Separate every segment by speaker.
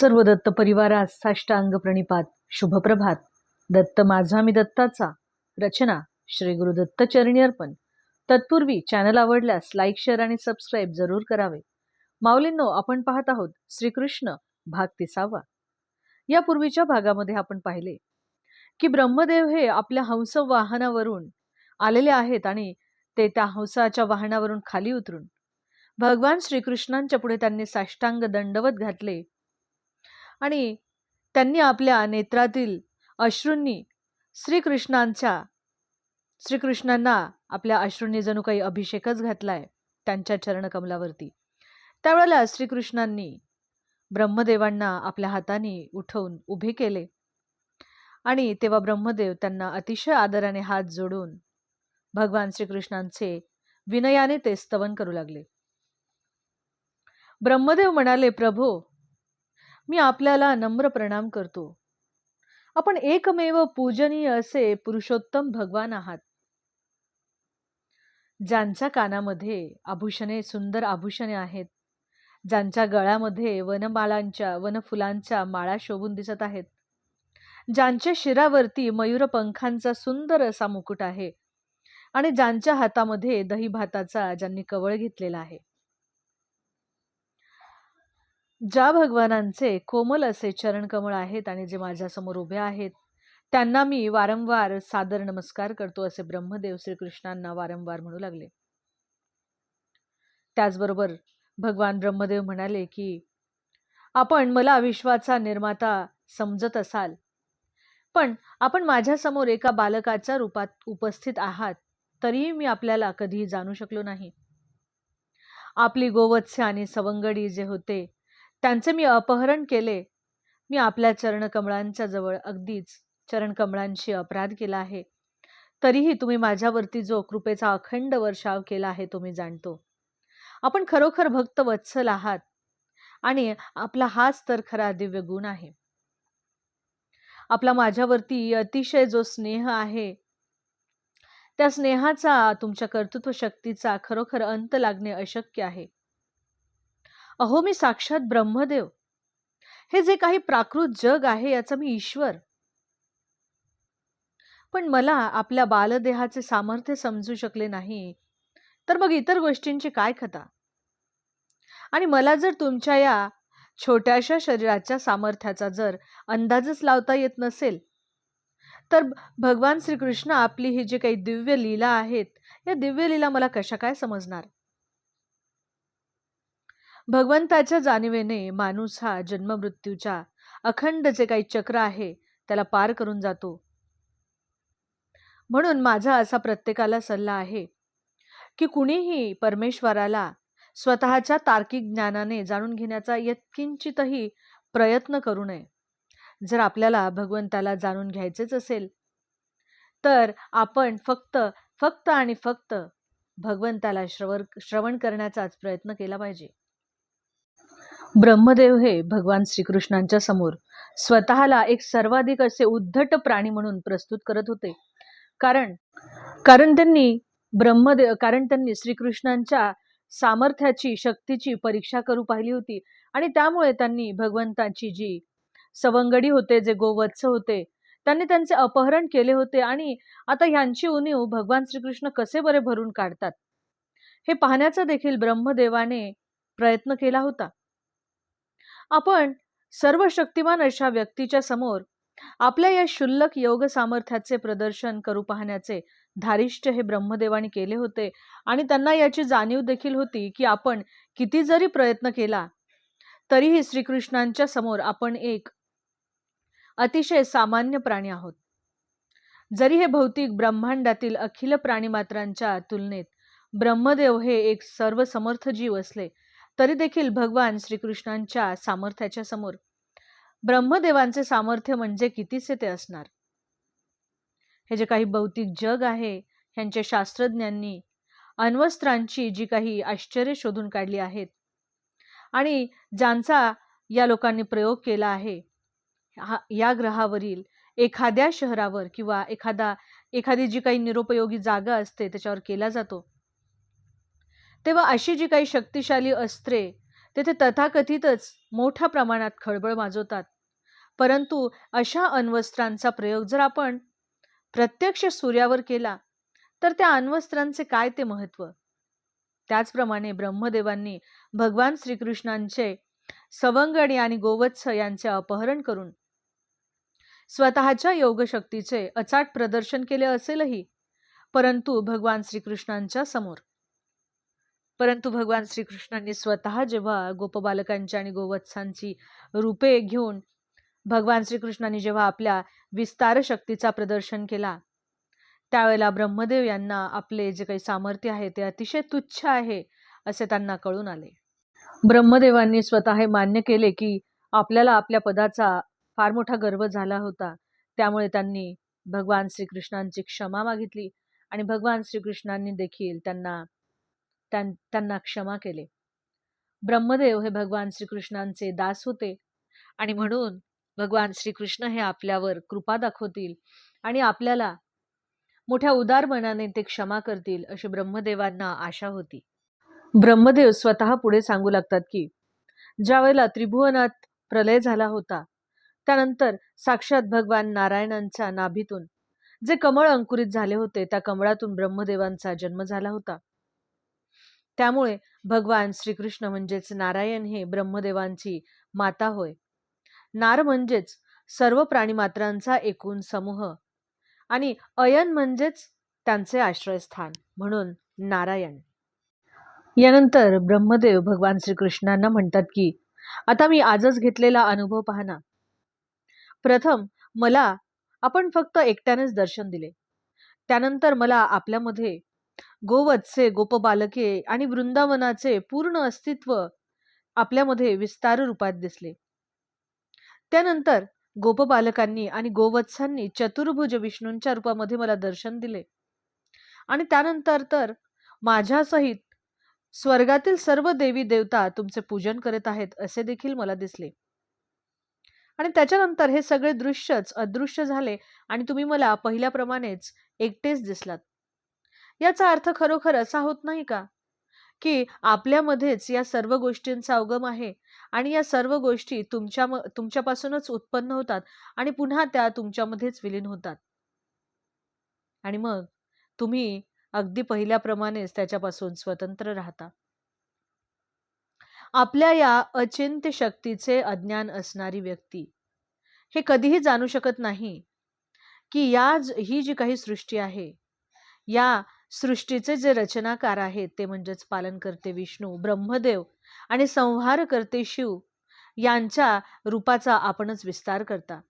Speaker 1: सर्व दत्त परिवारास साष्टांग प्रणिपात. शुभप्रभात. दत्त माझा मी दत्ताचा. रचना श्री गुरु दत्त चरणी अर्पण. तत्पूर्वी चॅनल आवडल्यास लाईक शेअर आणि सबस्क्राईब जरूर करावे. माऊलींनो आपण पाहत आहोत श्रीकृष्ण भाग तिसावा यापूर्वीच्या भागामध्ये आपण पाहिले की ब्रह्मदेव हे आपल्या हंस वाहनावरून आलेले आहेत आणि ते त्या हंसाच्या वाहनावरून खाली उतरून. भगवान श्रीकृष्णांच्या पुढे त्यांनी साष्टांग दंडवत घातले. आणि त्यांनी आपल्या नेत्रातील अश्रूंनी श्रीकृष्णांच्या श्रीकृष्णांना आपल्या अश्रूंनी जणू काही अभिषेकच घातलाय त्यांच्या चरणकमलावरती. त्यावेळेला श्रीकृष्णांनी ब्रह्मदेवांना आपल्या हाताने उठवून उभे केले. आणि तेव्हा ब्रह्मदेव त्यांना अतिशय आदराने हात जोडून भगवान श्रीकृष्णांचे विनयाने ते स्तवन करू लागले. ब्रह्मदेव म्हणाले प्रभो मी आपल्याला नम्र प्रणाम करतो. आपण एकमेव पूजनीय असे पुरुषोत्तम भगवान आहात. ज्यांच्या कानामध्ये आभूषणे सुंदर आभूषणे आहेत. ज्यांच्या गळ्यामध्ये वनमाळांच्या वनफुलांच्या माळा शोभून दिसत आहेत. ज्यांच्या शिरावरती मयूरपंखांचा सुंदर असा मुकुट आहे. आणि ज्यांच्या हातामध्ये दही भाताचा ज्यांनी कवळ घेतलेला आहे. ज्या भगवानांचे कोमल असे चरणकमळ आहेत आणि जे माझ्यासमोर उभे आहेत त्यांना मी वारंवार सादर नमस्कार करतो असे ब्रह्मदेव श्रीकृष्णांना वारंवार म्हणू लागले. त्याचबरोबर भगवान ब्रह्मदेव म्हणाले की आपण मला विश्वाचा निर्माता समजत असाल पण आपण माझ्यासमोर एका बालकाच्या रूपात उपस्थित आहात तरीही मी आपल्याला कधीही जाणू शकलो नाही. आपली गोवत्स्य आणि सवंगडी जे होते त्यांचे मी अपहरण केले. मी आपल्या चरणकमळांच्या जवळ अगदीच चरणकमळांशी अपराध केला आहे. तरीही तुम्ही माझ्यावरती जो कृपेचा अखंड वर्षाव केला आहे तो मी जाणतो. आपण खरोखर भक्त वत्सल आहात आणि आपला हाच तर खरा दिव्य गुण आहे. आपला माझ्यावरती अतिशय जो स्नेह आहे त्या स्नेहाचा तुमच्या कर्तृत्व शक्तीचा खरोखर अंत लागणे अशक्य आहे. अहो मी साक्षात ब्रह्मदेव. हे जे काही प्राकृत जग आहे याचा मी ईश्वर. पण मला आपल्या बालदेहाचे सामर्थ्य समजू शकले नाही तर मग इतर गोष्टींची काय कथा? आणि मला जर तुमच्या या छोट्याशा शरीराच्या सामर्थ्याचा जर अंदाजच लावता येत नसेल तर भगवान श्रीकृष्ण आपली ही जी काही दिव्य लीला आहेत या दिव्य लीला मला कशा काय समजणार? भगवंताच्या जाणीवेने माणूस हा जन्ममृत्यूच्या अखंड जे काही चक्र आहे त्याला पार करून जातो. म्हणून माझा असा प्रत्येकाला सल्ला आहे की कुणीही परमेश्वराला स्वतःच्या तार्किक ज्ञानाने जाणून घेण्याचा यत्किंचितही प्रयत्न करू नये. जर आपल्याला भगवंताला जाणून घ्यायचेच असेल तर आपण फक्त फक्त आणि फक्त भगवंताला श्रवण श्रवण करण्याचाच प्रयत्न केला पाहिजे. ब्रह्मदेव हे भगवान श्रीकृष्णांच्या समोर स्वतःला एक सर्वाधिक असे उद्धट प्राणी म्हणून प्रस्तुत करत होते. कारण कारण त्यांनी ब्रह्मदेव कारण त्यांनी श्रीकृष्णांच्या सामर्थ्याची शक्तीची परीक्षा करू पाहिली होती आणि त्यामुळे त्यांनी भगवंताची जी सवंगडी होते जे गोवत्स होते त्यांनी त्यांचे अपहरण केले होते आणि आता ह्यांची उणीव भगवान श्रीकृष्ण कसे बरे भरून काढतात? हे पाहण्याचा देखील ब्रह्मदेवाने प्रयत्न केला होता. आपण सर्व शक्तिमान अशा व्यक्तीच्या समोर आपल्या या शुल्लक योग सामर्थ्याचे प्रदर्शन करू पाहण्याचे धारिष्ट हे ब्रह्मदेवाने केले होते. आणि त्यांना याची जाणीव देखील होती की आपण किती जरी प्रयत्न केला तरीही श्रीकृष्णांच्या समोर आपण एक अतिशय सामान्य प्राणी आहोत. जरी हे भौतिक ब्रह्मांडातील अखिल प्राणीमात्रांच्या तुलनेत ब्रह्मदेव हे एक सर्वसमर्थ जीव असले तरी देखील भगवान श्रीकृष्णांच्या सामर्थ्याच्या समोर. ब्रह्मदेवांचे सामर्थ्य म्हणजे कितीसे ते असणार? हे जे काही भौतिक जग आहे ह्यांच्या शास्त्रज्ञांनी अण्वस्त्रांची जी काही आश्चर्य शोधून काढली आहेत आणि ज्यांचा या लोकांनी प्रयोग केला आहे या ग्रहावरील एखाद्या शहरावर किंवा एखादा एखादी जी काही निरुपयोगी जागा असते त्याच्यावर केला जातो. तेव्हा अशी जी काही शक्तिशाली अस्त्रे तेथे तथाकथितच मोठ्या प्रमाणात खळबळ माजवतात. परंतु अशा अण्वस्त्रांचा प्रयोग जर आपण प्रत्यक्ष सूर्यावर केला तर त्या अण्वस्त्रांचे काय ते महत्त्व? त्याचप्रमाणे ब्रह्मदेवांनी भगवान श्रीकृष्णांचे सवंगडी आणि गोवत्स यांचे अपहरण करून स्वतःच्या योगशक्तीचे अचाट प्रदर्शन केले असेलही परंतु भगवान श्रीकृष्णांच्या समोर. परंतु भगवान श्रीकृष्णांनी स्वतः जेव्हा गोपबालकांची आणि गोवत्सांची रूपे घेऊन भगवान श्रीकृष्णांनी जेव्हा आपल्या विस्तार शक्तीचा प्रदर्शन केला त्यावेळेला ब्रह्मदेव यांना आपले जे काही सामर्थ्य आहे ते अतिशय तुच्छ आहे असे त्यांना कळून आले. ब्रह्मदेवांनी स्वतः हे मान्य केले की आपल्याला आपल्या पदाचा फार मोठा गर्व झाला होता. त्यामुळे त्यांनी भगवान श्रीकृष्णांची क्षमा मागितली आणि भगवान श्रीकृष्णांनी देखील त्यांना त्यां- त्यांना क्षमा केले. ब्रह्मदेव हे भगवान श्रीकृष्णांचे दास होते आणि म्हणून भगवान श्रीकृष्ण हे आपल्यावर कृपा दाखवतील आणि आपल्याला मोठ्या उदार मनाने ते क्षमा करतील अशी ब्रह्मदेवांना आशा होती. ब्रह्मदेव स्वतः पुढे सांगू लागतात की ज्यावेळेला त्रिभुवनात प्रलय झाला होता त्यानंतर साक्षात भगवान नारायणांच्या नाभीतून जे कमळ अंकुरित झाले होते त्या कमळातून ब्रह्मदेवांचा जन्म झाला होता. त्यामुळे भगवान श्रीकृष्ण म्हणजेच नारायण हे ब्रह्मदेवांची माता होय. नार म्हणजेच सर्व प्राणीमात्रांचा एकूण समूह आणि अयन म्हणजेच त्यांचे आश्रयस्थान म्हणून नारायण. यानंतर ब्रह्मदेव भगवान श्रीकृष्णांना म्हणतात की आता मी आजच घेतलेला अनुभव पाहना प्रथम मला आपण फक्त एकट्यानेच दर्शन दिले. त्यानंतर मला आपल्यामध्ये गोवत्से गोपबालके आणि वृंदावनाचे पूर्ण अस्तित्व आपल्यामध्ये विस्तार रूपात दिसले. त्यानंतर गोपबालकांनी आणि गोवत्सांनी चतुर्भुज विष्णूंच्या रूपामध्ये मला दर्शन दिले. आणि त्यानंतर तर माझ्यासहित स्वर्गातील सर्व देवी देवता तुमचे पूजन करत आहेत असे देखील मला दिसले. आणि त्याच्यानंतर हे सगळे दृश्यच अदृश्य झाले आणि तुम्ही मला पहिल्याप्रमाणेच एकटेच दिसलात. याचा अर्थ खरोखर असा होत नाही का? की आपल्यामध्येच या सर्व गोष्टींचा अवगम आहे आणि या सर्व गोष्टी तुमच्या तुमच्यापासूनच उत्पन्न होतात आणि पुन्हा त्या तुमच्यामध्येच विलीन होतात. आणि मग तुम्ही अगदी पहिल्याप्रमाणेच त्याच्यापासून स्वतंत्र राहता. आपल्या या अचिंत्य शक्तीचे अज्ञान असणारी व्यक्ती हे कधीही जाणू शकत नाही की या ही जी काही सृष्टी आहे या सृष्टीचे जे रचनाकार आहेत ते म्हणजेच पालन करते विष्णू ब्रह्मदेव आणि संहार करते शिव यांच्या रूपाचा आपणच विस्तार करता.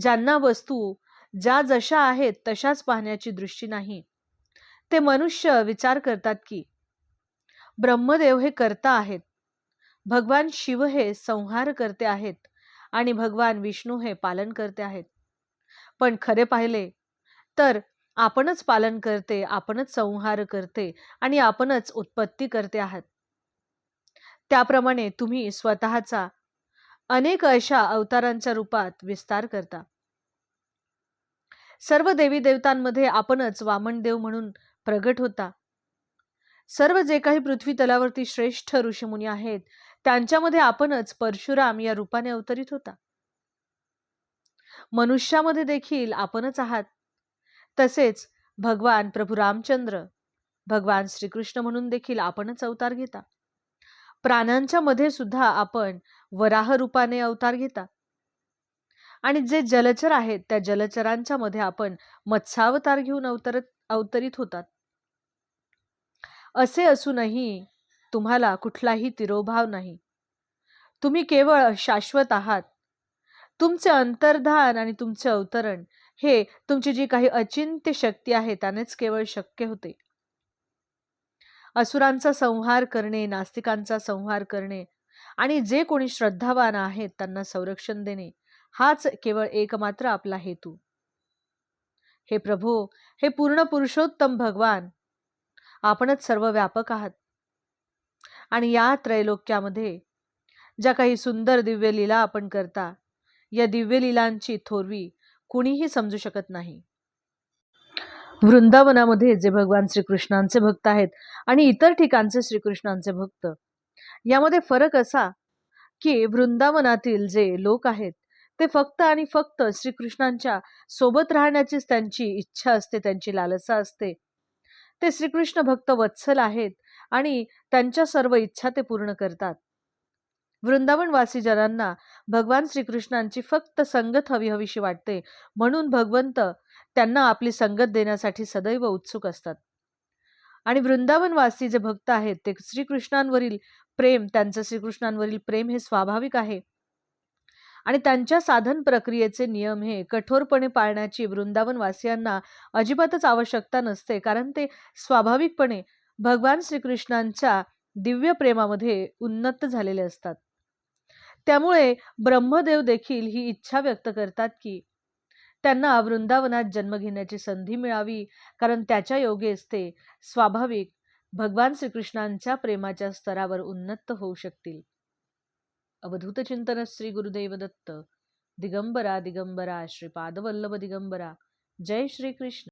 Speaker 1: ज्यांना वस्तू ज्या जशा आहेत तशाच पाहण्याची दृष्टी नाही. ते मनुष्य विचार करतात की ब्रह्मदेव हे करता आहेत. भगवान शिव हे संहार करते आहेत आणि भगवान विष्णू हे पालन करते आहेत. पण खरे पाहिले तर आपणच पालन करते आपणच संहार करते आणि आपणच उत्पत्ती करते आहात. त्याप्रमाणे तुम्ही स्वतःचा अनेक अशा अवतारांच्या रूपात विस्तार करता. सर्व देवी देवतांमध्ये आपणच वामनदेव म्हणून प्रगट होता. सर्व जे काही पृथ्वी तलावरती श्रेष्ठ ऋषीमुनी आहेत त्यांच्यामध्ये आपणच परशुराम या रूपाने अवतरित होता. मनुष्यामध्ये देखील आपणच आहात. तसेच भगवान प्रभू रामचंद्र भगवान श्रीकृष्ण म्हणून देखील आपणच अवतार घेता. प्राण्यांच्या मध्ये सुद्धा आपण वराह रूपाने अवतार घेता. आणि जे जलचर आहेत त्या जलचरांच्या मध्ये आपण मत्स्यावतार घेऊन अवतरत अवतरित होतात. असे असूनही तुम्हाला कुठलाही तिरोभाव नाही. तुम्ही केवळ शाश्वत आहात. तुमचे अंतर्धान आणि तुमचे अवतरण हे तुमची जी काही अचिंत्य शक्ती आहे त्यानेच केवळ शक्य होते. असुरांचा संहार करणे नास्तिकांचा संहार करणे आणि जे कोणी श्रद्धावान आहेत त्यांना संरक्षण देणे हाच केवळ एकमात्र आपला हेतू. हे प्रभू हे पूर्ण पुरुषोत्तम भगवान आपणच सर्व व्यापक आहात. आणि या त्रैलोक्यामध्ये ज्या काही सुंदर दिव्य लीला आपण करता या दिव्य लीलांची थोरवी कुणीही समजू शकत नाही. वृंदावनामध्ये जे भगवान श्रीकृष्णांचे भक्त आहेत आणि इतर ठिकाणचे श्रीकृष्णांचे भक्त यामध्ये फरक असा की वृंदावनातील जे लोक आहेत ते फक्त आणि फक्त श्रीकृष्णांच्या सोबत राहण्याचीच त्यांची इच्छा असते त्यांची लालसा असते. ते श्रीकृष्ण भक्त वत्सल आहेत आणि त्यांच्या सर्व इच्छा ते पूर्ण करतात. वृंदावनवासी जनांना भगवान श्रीकृष्णांची फक्त संगत हवी हवीशी वाटते. म्हणून भगवंत त्यांना आपली संगत देण्यासाठी सदैव उत्सुक असतात. आणि वृंदावनवासी जे भक्त आहेत ते श्रीकृष्णांवरील प्रेम त्यांचं श्रीकृष्णांवरील प्रेम हे स्वाभाविक आहे. आणि त्यांच्या साधन प्रक्रियेचे नियम हे कठोरपणे पाळण्याची वृंदावनवासियांना अजिबातच आवश्यकता नसते. कारण ते स्वाभाविकपणे भगवान श्रीकृष्णांच्या दिव्य प्रेमामध्ये उन्नत झालेले असतात. त्यामुळे ब्रह्मदेव देखील ही इच्छा व्यक्त करतात की त्यांना वृंदावनात जन्म घेण्याची संधी मिळावी कारण त्याच्या योगेस ते स्वाभाविक भगवान श्रीकृष्णांच्या प्रेमाच्या स्तरावर उन्नत होऊ शकतील. अवधूत चिंतन श्री गुरुदेव दत्त. दिगंबरा दिगंबरा श्रीपादवल्लभ दिगंबरा. जय श्रीकृष्ण.